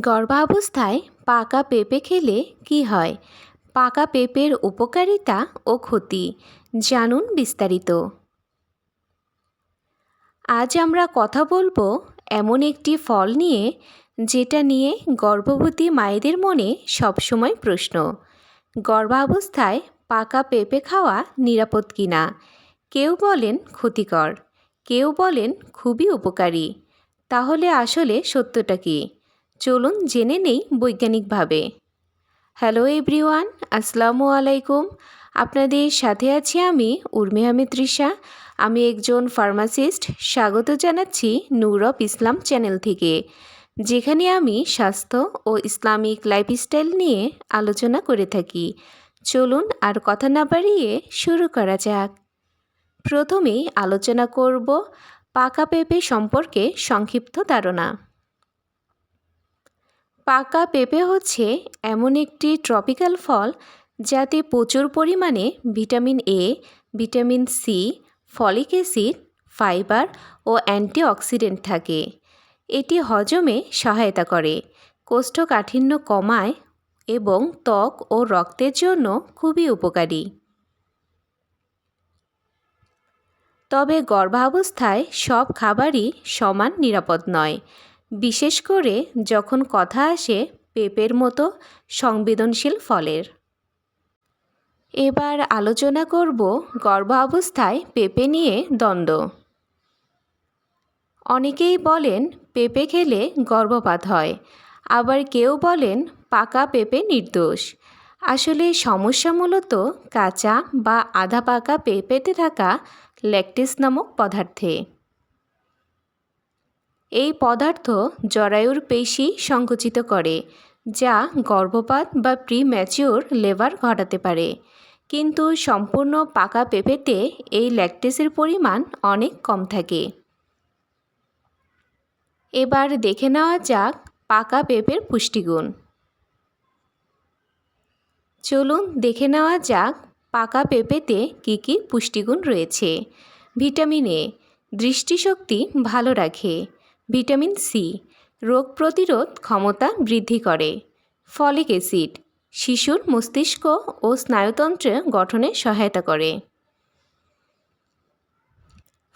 গর্ভাবস্থায় পাকা পেঁপে খেলে কি হয়? পাকা পেঁপের উপকারিতা ও ক্ষতি জানুন বিস্তারিত। আজ আমরা কথা বলব এমন একটি ফল নিয়ে, যেটা নিয়ে গর্ভবতী মায়েদের মনে সবসময় প্রশ্ন। গর্ভাবস্থায় পাকা পেঁপে খাওয়া নিরাপদ কিনা? কেউ বলেন ক্ষতিকর, কেউ বলেন খুবই উপকারী। তাহলে আসলে সত্যটা কী? চলুন জেনে নেই বৈজ্ঞানিকভাবে। হ্যালো এভরিওয়ান আসসালামু আলাইকুম। আপনাদের সাথে আছি আমি উর্মি তৃষা। আমি একজন ফার্মাসিস্ট স্বাগত জানাচ্ছি নূর অফ ইসলাম চ্যানেল থেকে, যেখানে আমি স্বাস্থ্য ও ইসলামিক লাইফস্টাইল নিয়ে আলোচনা করে থাকি। চলুন আর কথা না বাড়িয়ে শুরু করা যাক। প্রথমেই আলোচনা করব পাকা পেঁপে সম্পর্কে সংক্ষিপ্ত ধারণা। পাকা পেঁপে হচ্ছে এমন একটি ট্রপিক্যাল ফল যাতে প্রচুর পরিমাণে vitamin A vitamin C folic acid fibre O antioxidant থাকে। এটি হজমে সহায়তা করে, কোষ্ঠকাঠিন্য কমায় এবং ত্বক ও রক্তের জন্য খুবই উপকারী। তবে গর্ভাবস্থায় সব খাবারই সমান নিরাপদ নয়। বিশেষ করে যখন কথা আসে পেঁপের মতো সংবেদনশীল ফলের। এবার আলোচনা করব গর্ভাবস্থায় পেঁপে নিয়ে দ্বন্দ্ব। অনেকেই বলেন পেঁপে খেলে গর্ভপাত হয়, আবার কেউ বলেন পাকা পেঁপে নির্দোষ। আসলে সমস্যা মূলত কাঁচা বা আধা পাকা পেঁপেতে থাকা ল্যাকটিস নামক পদার্থে। এই পদার্থ জরায়ুর পেশি সংকুচিত করে, যা গর্ভপাত বা প্রি ম্যাচিওর লেবার ঘটাতে পারে। কিন্তু সম্পূর্ণ পাকা পেঁপেতে এই ল্যাকটেসের পরিমাণ অনেক কম থাকে। এবার দেখে নেওয়া যাক পাকা পেঁপের পুষ্টিগুণ। চলুন দেখে নেওয়া যাক পাকা পেঁপেতে কী কী পুষ্টিগুণ রয়েছে। ভিটামিন এ দৃষ্টিশক্তি ভালো রাখে। ভিটামিন সি, রোগ প্রতিরোধ ক্ষমতা বৃদ্ধি করে। ফলিক অ্যাসিড, শিশুর মস্তিষ্ক ও স্নায়ুতন্ত্রে গঠনে সহায়তা করে।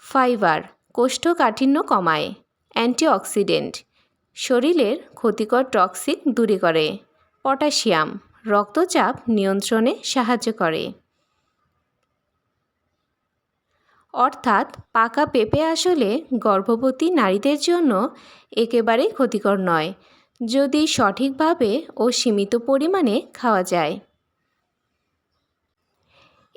ফাইবার, কোষ্ঠকাঠিন্য কমায়, অ্যান্টিঅক্সিডেন্ট, শরীরের ক্ষতিকর টক্সিক দূরে করে। পটাশিয়াম, রক্তচাপ নিয়ন্ত্রণে সাহায্য করে। অর্থাৎ পাকা পেঁপে আসলে গর্ভবতী নারীদের জন্য একেবারেই ক্ষতিকর নয়, যদি সঠিকভাবে ও সীমিত পরিমাণে খাওয়া যায়।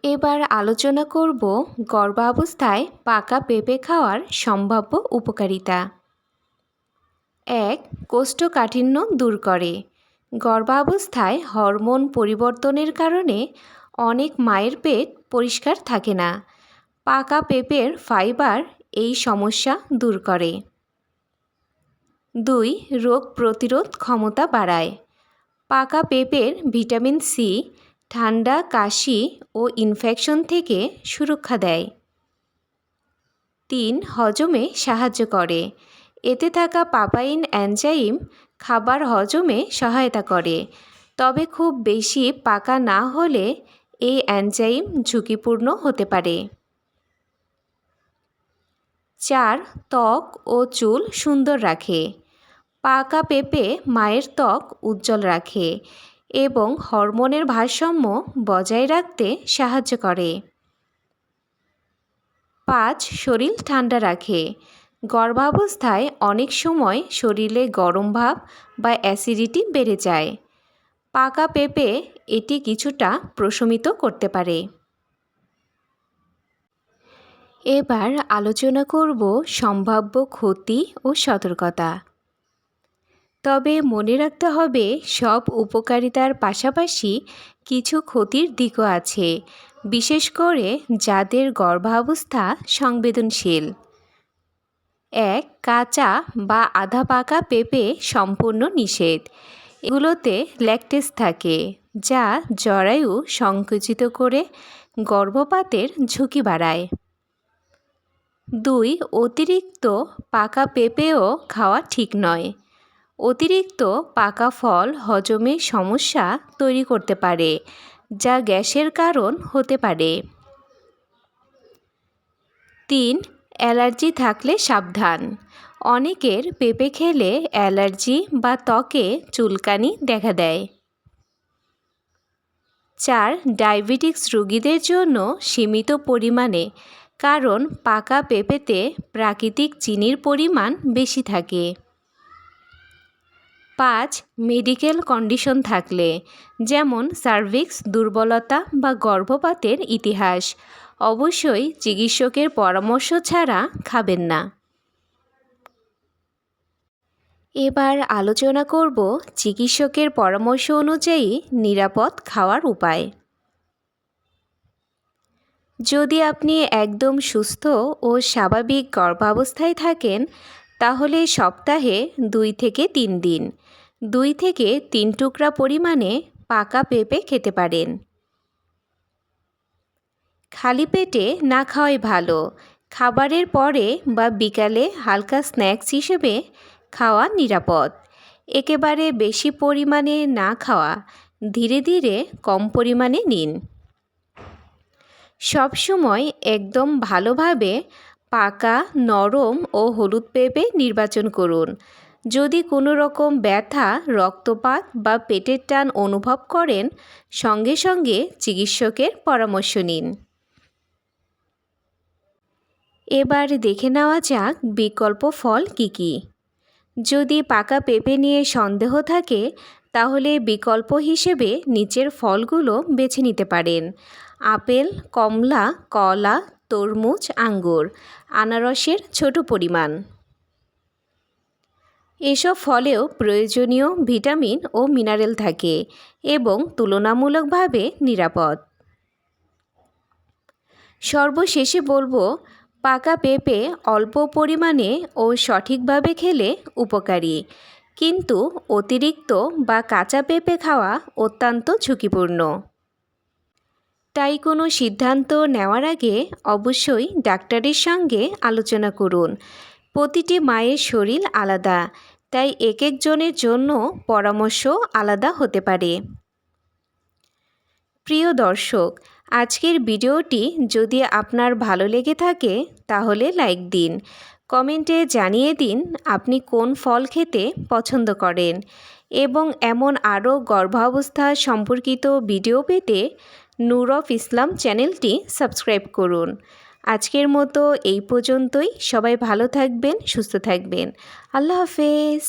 এবার আলোচনা করব গর্ভাবস্থায় পাকা পেঁপে খাওয়ার সম্ভাব্য উপকারিতা। এক, কোষ্ঠকাঠিন্য দূর করে। গর্ভাবস্থায় হরমোন পরিবর্তনের কারণে অনেক মায়ের পেট পরিষ্কার থাকে না। পাকা পেঁপের ফাইবার এই সমস্যা দূর করে। দুই, রোগ প্রতিরোধ ক্ষমতা বাড়ায়। পাকা পেঁপের ভিটামিন সি, ঠান্ডা, কাশি ও ইনফেকশন থেকে সুরক্ষা দেয়। তিন, হজমে সাহায্য করে। এতে থাকা পাপাইন, অ্যানজাইম খাবার হজমে সহায়তা করে। তবে খুব বেশি পাকা না হলে এই অ্যানজাইম ঝুঁকিপূর্ণ হতে পারে। চার ত্বক ও চুল সুন্দর রাখে। পাকা পেঁপে মায়ের ত্বক উজ্জ্বল রাখে এবং হরমোনের ভারসাম্য বজায় রাখতে সাহায্য করে। পাঁচ শরীর ঠান্ডা রাখে। গর্ভাবস্থায় অনেক সময় শরীরে গরম ভাব বা অ্যাসিডিটি বেড়ে যায়। পাকা পেঁপে এটি কিছুটা প্রশমিত করতে পারে। এবার আলোচনা করব সম্ভাব্য ক্ষতি ও সতর্কতা। তবে মনে রাখতে হবে, সব উপকারিতার পাশাপাশি কিছু ক্ষতির দিকও আছে, বিশেষ করে যাদের গর্ভাবস্থা সংবেদনশীল। এক, কাঁচা বা আধা পাকা পেঁপে সম্পূর্ণ নিষেধ। এগুলোতে ল্যাকটেস থাকে, যা জরায়ু সংকুচিত করে গর্ভপাতের ঝুঁকি বাড়ায়। দুই, অতিরিক্ত পাকা পেঁপেও খাওয়া ঠিক নয়। অতিরিক্ত পাকা ফল হজমে সমস্যা তৈরি করতে পারে, যা গ্যাসের কারণ হতে পারে। তিন, অ্যালার্জি থাকলে সাবধান। অনেকের পেঁপে খেলে অ্যালার্জি বা ত্বকে চুলকানি দেখা দেয়। চার, ডায়াবেটিক্স রোগীদের জন্য সীমিত পরিমাণে কারণ পাকা পেঁপেতে প্রাকৃতিক চিনির পরিমাণ বেশি থাকে। পাঁচ, মেডিকেল কন্ডিশন থাকলে, যেমন সার্ভিক্স, দুর্বলতা বা গর্ভপাতের ইতিহাস। অবশ্যই চিকিৎসকের পরামর্শ ছাড়া খাবেন না। এবার আলোচনা করব চিকিৎসকের পরামর্শ অনুযায়ী নিরাপদ খাওয়ার উপায়। যদি আপনি একদম সুস্থ ও স্বাভাবিক গর্ভাবস্থায় থাকেন, তাহলে সপ্তাহে দুই থেকে তিন দিন। দুই থেকে তিন টুকরা পরিমাণে পাকা পেঁপে খেতে পারেন। খালি পেটে না খাওয়াই ভালো। খাবারের পরে বা বিকালে হালকা স্ন্যাক্স হিসেবে খাওয়া নিরাপদ। একেবারে বেশি পরিমাণে না খাওয়া। ধীরে ধীরে কম পরিমাণে নিন। সবসময় একদম ভালোভাবে পাকা, নরম ও হলুদ পেঁপে নির্বাচন করুন। যদি কোনো রকম ব্যথা, রক্তপাত বা পেটের টান অনুভব করেন, সঙ্গে সঙ্গে চিকিৎসকের পরামর্শ নিন। এবার দেখে নেওয়া যাক বিকল্প ফল কী কী। যদি পাকা পেঁপে নিয়ে সন্দেহ থাকে তাহলে বিকল্প হিসেবে নিচের ফলগুলো বেছে নিতে পারেন। আপেল, কমলা, কলা, তরমুজ, আঙ্গুর, আনারসের ছোট পরিমাণ। এসব ফলেও প্রয়োজনীয় ভিটামিন ও মিনারেল থাকে এবং তুলনামূলকভাবে নিরাপদ। সর্বশেষে বলব, পাকা পেঁপে অল্প পরিমাণে ও সঠিকভাবে খেলে উপকারী। কিন্তু অতিরিক্ত বা কাঁচা পেঁপে খাওয়া অত্যন্ত ঝুঁকিপূর্ণ। তাই কোনো সিদ্ধান্ত নেওয়ার আগে অবশ্যই ডাক্তারের সঙ্গে আলোচনা করুন। প্রতিটি মায়ের শরীর আলাদা, তাই এক একজনের জন্য পরামর্শ আলাদা হতে পারে। প্রিয় দর্শক, আজকের ভিডিওটি যদি আপনার ভালো লেগে থাকে, তাহলে লাইক দিন। কমেন্টে জানিয়ে দিন আপনি কোন ফল খেতে পছন্দ করেন এবং এমন আরও গর্ভাবস্থা সম্পর্কিত ভিডিও পেতে নূর অফ ইসলাম চ্যানেলটি সাবস্ক্রাইব করুন। আজকের মতো এই পর্যন্তই। সবাই ভালো থাকবেন, সুস্থ থাকবেন। আল্লাহ হাফেজ।